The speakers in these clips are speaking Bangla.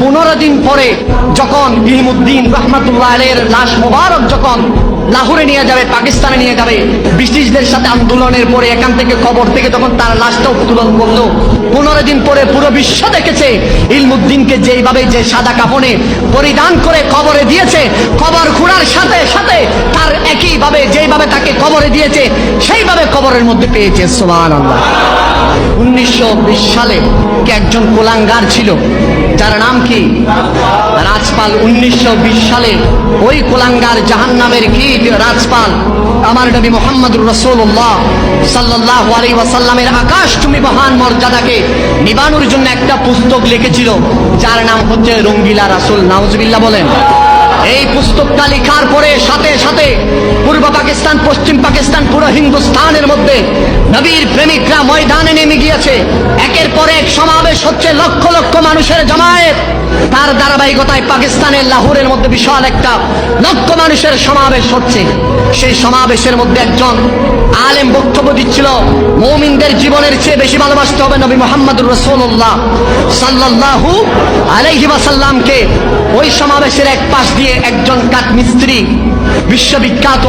পনেরো দিন পরে যখন ইলমুদ্দিন রহমাতুল্লাহ আলের লাশ মোবারক যখন লাহোরে নিয়ে যাবে, পাকিস্তানে নিয়ে যাবে, ব্রিটিশদের সাথে আন্দোলনের পরে এখান থেকে কবর থেকে তখন তার লাশটা উত্তোলন করল। পনেরো দিন পরে পুরো বিশ্ব দেখেছে, ইলমুদ্দিনকে যেইভাবে যে সাদা কাপড়ে পরিধান করে কবরে দিয়েছে, কবর খোঁড়ার সাথে সাথে তার একইভাবে যেইভাবে যেইভাবে তাকে কবরে দিয়েছে, সেইভাবে কবরের মধ্যে পেয়েছে সোমান আল্লাহ উনিশশো সালে কে একজন কোলাঙ্গার ছিল, যার নাম কি? রাজপাল। উনিশশো বিশ সালে ওই কোলাঙ্গার জাহান নামের কীট রাজপাল? আমার নবী মোহাম্মদুর রসুল্লাহ সাল্লাহ আলী ওয়াসাল্লামের আকাশ তুমি মহান মর্যাদাকে নিবানোর জন্য একটা পুস্তক লিখেছিল, যার নাম হচ্ছে রঙ্গিলা রাসুল। নাউজবিল্লা বলেন। এই পুস্তকটা লেখার পরে সাথে সাথে পূর্ব পাকিস্তান, পশ্চিম পাকিস্তান পুরো হিন্দুস্তানের মধ্যে নবীর প্রেমিকরা ময়দানে নেমে গিয়েছে। একের পর এক সমাবেশ হচ্ছে লক্ষ লক্ষ মানুষের জমায়েত। তার ধারাবাহিকতায় পাকিস্তানের লাহোরের মধ্যে বিশাল একটা লক্ষ মানুষের সমাবেশ হচ্ছে। সেই সমাবেশের মধ্যে একজন আলেম বক্তব্য দিচ্ছিল, মৌমিনদের জীবনের চেয়ে বেশি ভালোবাসতে হবে নবী মোহাম্মদুর রসুল্লাহ সাল্লাল্লাহু আলাইহি ওয়াসাল্লামকে। ওই সমাবেশের এক পাশ দিয়ে একজন কাঠমিস্ত্রি বিশ্ববিখ্যাত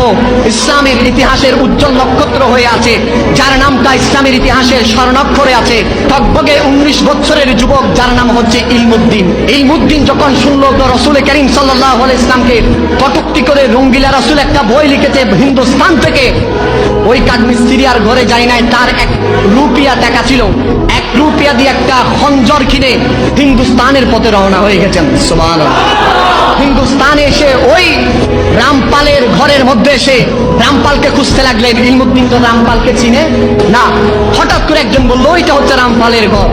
ইসলামের ইতিহাসের উজ্জ্বল নক্ষত্র হয়ে আছে, যার নামটা ইসলামের ইতিহাসের স্বর্ণাক্ষরে আছে। টকবগে উনিশ বছরের যুবক, যার নাম হচ্ছে ইলমুদ্দিন। ইলমুদ্দিন যখন শুনল তো রসুল করিম সাল্লাহ ইসলামকে কটুক্তি করে রঙ্গিলা রসুল একটা বই লিখেছে হিন্দুস্তান থেকে, ওই কাঠমিস্ত্রি আর ঘরে যায় নাই, তার এক রুপিয়া টাকা ছিল। এক রুপিয়া দিয়ে একটা খঞ্জর কিনে হিন্দুস্তানের পথে রওনা হয়ে গেছেন। সুমান হিন্দুস্তানে এসে ওই রামপালের ঘরের মধ্যে এসে রামপালকে খুঁজতে লাগলেন। ইলমুদ্দিন তো রামপালকে চিনে? না, হঠাৎ করে একজন বলল, ওইটা হচ্ছে রামপালের ঘর।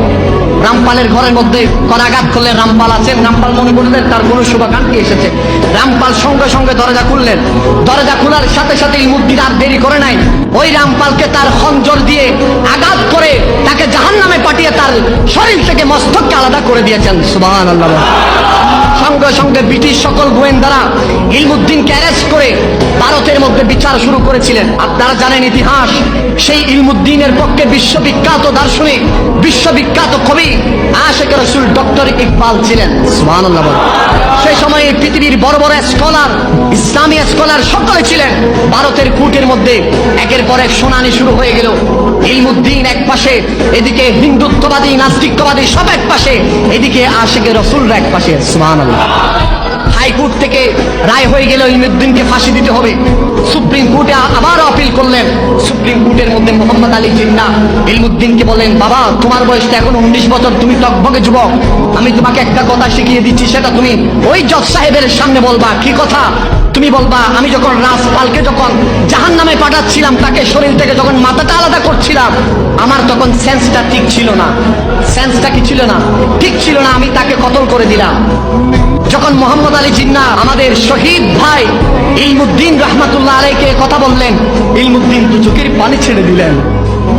রামপালের ঘরের মধ্যে করাঘাত করলেন রামপাল আছেন। রামপাল মনে করলেন তার কোনো শুভাকাঙ্ক্ষী এসেছে। রামপাল সঙ্গে সঙ্গে দরজা খুললেন। দরজা খোলার সাথে সাথে ইলমুদ্দিন আর দেরি করে নাই। ওই রামপালকে তার খঞ্জর দিয়ে আঘাত করে তাকে জাহান নামে পাঠিয়ে তার শরীর থেকে মস্তককে আলাদা করে দিয়েছেন। সুবাহ আল্লাহ সঙ্গে সঙ্গে ব্রিটিশ সকল গোয়েন্দারা ইলমুদ্দিনকে অ্যারেস্ট করে ভারতের মধ্যে বিচার শুরু করেছিলেন আপনারা জানেন ইতিহাস, সেই ইলমুদ্দিনের পক্ষে বিশ্ববিখ্যাত দার্শনিক, বিশ্ববিখ্যাত কবি আশেখ রসুল ডক্টর ইকবাল ছিলেন বলেন। সেই সময়ে পৃথিবীর বড় বড় স্কলার ইসলামী স্কলার সকলে ছিলেন। ভারতের কুটের মধ্যে একের পর এক শুনানি শুরু হয়ে গেল। ইলমুদ্দিন এক পাশে, এদিকে হিন্দুত্ববাদী, নাস্তিকবাদী সব এক পাশে, এদিকে আশেকের রসুলরা এক পাশে। সুমান থেকে রায় হয়ে গেলে ইলমুদ্দিনকে ফাঁসি দিতে হবে। সুপ্রিম কোর্টে আবার আপিল করলেন। সুপ্রিম কোর্টের মধ্যে মোহাম্মদ আলী জিন্না। ইলমুদ্দিনকে বলেন, বাবা, তোমার বয়সটা এখন উনিশ বছর, তুমি টকবগে যুবক। আমি তোমাকে একটা কথা শিখিয়ে দিচ্ছি, সেটা তুমি ওই জজ সাহেবের সামনে বলবা। কি কথা? তুমি বলবা, আমি যখন রাজপালকে যখন জাহান নামে পাঠাচ্ছিলাম, তাকে শরীর থেকে যখন মাথাটা আলাদা করছিলাম, আমার তখন সেন্সটা ঠিক ছিল না। সেন্সটা কি ছিল না? ঠিক ছিল না, আমি তাকে কতল করে দিলাম। যখন মোহাম্মদ আলী জিন্না আমাদের শহীদ ভাই ইলমুদ্দিন রহমাতুল্লাহ আলাইকে কথা বললেন, ইলমুদ্দিন দু চোখের পানি ছেড়ে দিলেন।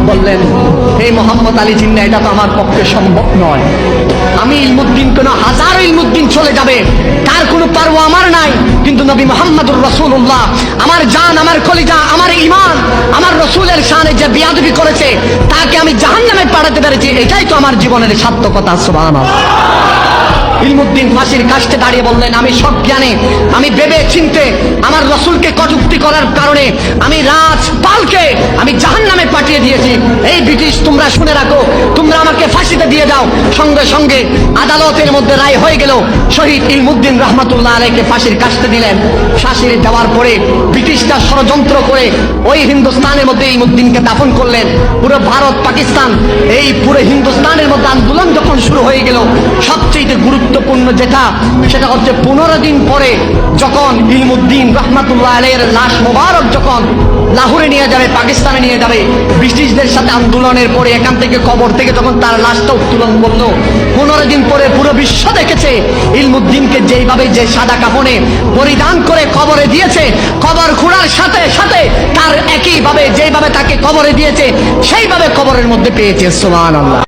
বললেন এই মোহাম্মদ আলী জিন্না, এটা তো আমার পক্ষে সম্ভব নয়। আমি ইলমুদ্দিন, কোনো হাজারো ইলমুদ্দিন চলে যাবে। তার কোনো পারব আমার নাই। কিন্তু নবী মোহাম্মদুর রসুল্লাহ আমার জান, আমার কলিজা, আমার ইমান আমার রসুলের শানে যে বিয়াদবি করেছে, তাকে আমি জাহান নামে পাঠাতে পেরেছি। এটাই তো আমার জীবনের সার্থকতা সুবাহ ইলমুদ্দিন ফাঁসির কাছে দাঁড়িয়ে বললেন, আমি সব জ্ঞানে আমি ভেবে চিনতে আমার রসুলকে কটুক্তি করার কারণে আমি রাজপালকে আমি জাহান নামে পাঠিয়ে দিয়েছি। এই ব্রিটিশ, তোমরা শুনে রাখো, তোমরা আমাকে ফাঁসিতে দিয়ে দাও। সঙ্গে সঙ্গে আদালতের মধ্যে রায় হয়ে গেল, শহীদ ইলমুদ্দিন রহমাতুল্লাহ আলাইকে ফাঁসির কাছতে দিলেন। ফাঁসির দেওয়ার পরে ব্রিটিশরা ষড়যন্ত্র করে ওই হিন্দুস্তানের মধ্যে ইলমুদ্দিনকে দাফন করলেন। পুরো ভারত, পাকিস্তান, এই পুরো হিন্দুস্তানের মধ্যে আন্দোলন যখন শুরু হয়ে গেল, সবচেয়ে গুরুত্বপূর্ণ যেটা, সেটা হচ্ছে পনেরো দিন পরে যখন ইলমুদ্দিন রহমাতুল্লাহ আলের লাশ মোবারক যখন লাহোরে নিয়ে যাবে, পাকিস্তানে নিয়ে যাবে, ব্রিটিশদের সাথে আন্দোলনের পরে এখান থেকে কবর থেকে যখন তার লাশটা উত্তোলন করল, পনেরো দিন পরে পুরো বিশ্ব দেখেছে, ইলমুদ্দিনকে যেইভাবে যে সাদা কাপড়ে পরিধান করে কবরে দিয়েছে, কবর খোঁড়ার সাথে সাথে তার একইভাবে যেইভাবে তাকে কবরে দিয়েছে, সেইভাবে কবরের মধ্যে পেয়েছে সোমান আল্লাহ